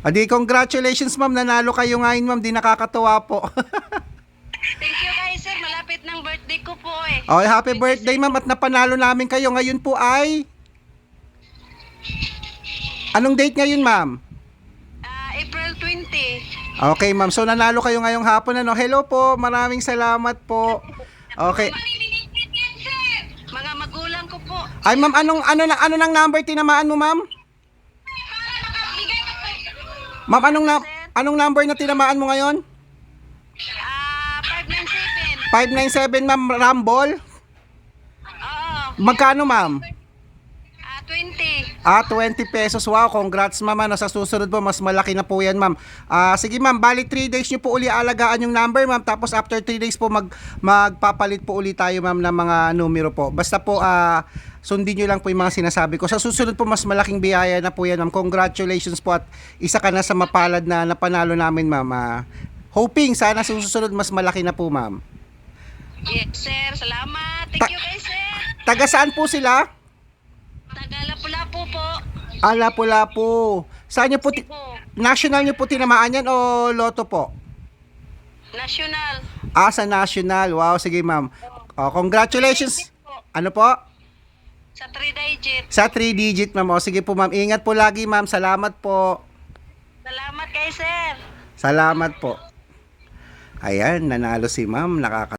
Adi, congratulations ma'am, nanalo kayo ngayon ma'am, di nakakatuwa po. Thank you kay sir. Malapit ng birthday ko po eh. oh, happy birthday ma'am at napanalo namin kayo. Ngayon po ay... Anong date ngayon ma'am? Ah, April 20. Okay ma'am, so nanalo kayo ngayong hapon ano. Hello po, maraming salamat po. Okay. Mga magulang ko po. Ay ma'am, anong ano na ano nang number tinamaan mo ma'am? Ma'am, anong na, anong number na tinamaan mo ngayon? Ah, 597. 597 ma'am Rumble. Oo. Magkano ma'am? Ah, 20. Ah, 20 pesos. Wow, congrats ma'am. Ano, sa susunod po, mas malaki na po yan ma'am. Ah, sige ma'am, bali 3 days nyo po uli alagaan yung number ma'am. Tapos after 3 days po, mag, magpapalit po uli tayo ma'am ng mga numero po. Basta po, ah, sundin nyo lang po yung mga sinasabi ko. Sa susunod po, mas malaking biyaya na po yan ma'am. Congratulations po at isa ka na sa mapalad na napanalo namin ma'am. Ah, hoping sana sa susunod mas malaki na po ma'am. Yes, sir. Salamat. Thank Ta- you kay sir. Taga saan po sila? Po po. Saan nyo po, ti- Po. national nyo po tinamaan yan o loto po? National. Ah, sa national. Wow, sige ma'am. Oh, congratulations. Ano po? Sa 3 digit. Sa 3 digit ma'am. O, sige po ma'am. Ingat po lagi ma'am. Salamat po. Salamat kay sir. Salamat po. Ayan, nanalo si ma'am. Nakaka